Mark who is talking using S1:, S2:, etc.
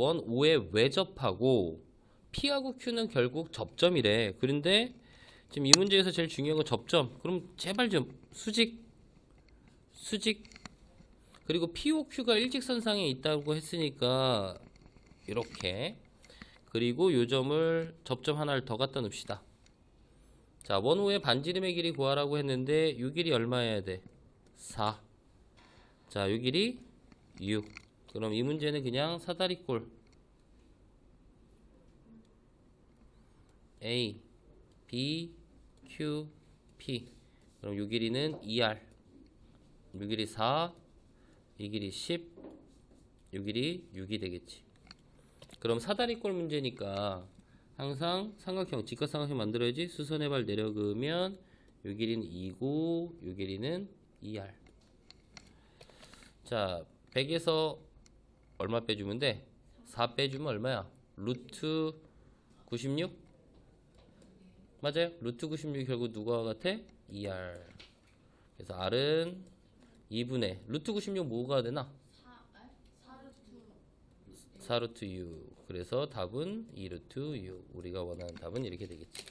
S1: 원 5에 왜 접하고 P하고 Q는 결국 접점이래. 그런데 지금 이 문제에서 제일 중요한 건 접점. 그럼 제발 좀 수직 수직 그리고 PO Q가 일직선상에 있다고 했으니까 이렇게 그리고 요 점을 접점 하나를 더 갖다 놓읍시다. 자, 원호의 반지름의 길이 구하라고 했는데 요 길이 얼마여야 돼? 4. 자, 요 길이 6. 그럼 이 문제는 그냥 사다리꼴 A, B, Q, P. 그럼 요 길이는 2R. 요 길이 4, 이 길이 10, 요 길이 6이 되겠지. 그럼 사다리꼴 문제니까 항상 삼각형, 직각삼각형 만들어야지. 수선의 발 내려그면 요 길이는 2고 요 길이는 2R. 자, 100에서 얼마 빼주면 돼? 4 빼주면 얼마야? 루트 96? 맞아요? 루트 96이 결국 누구와 같아? 2R. 그래서 R은 2분의 루트 96 뭐가 되나? 4루트 6. 그래서 답은 2루트 6. 우리가 원하는 답은 이렇게 되겠지.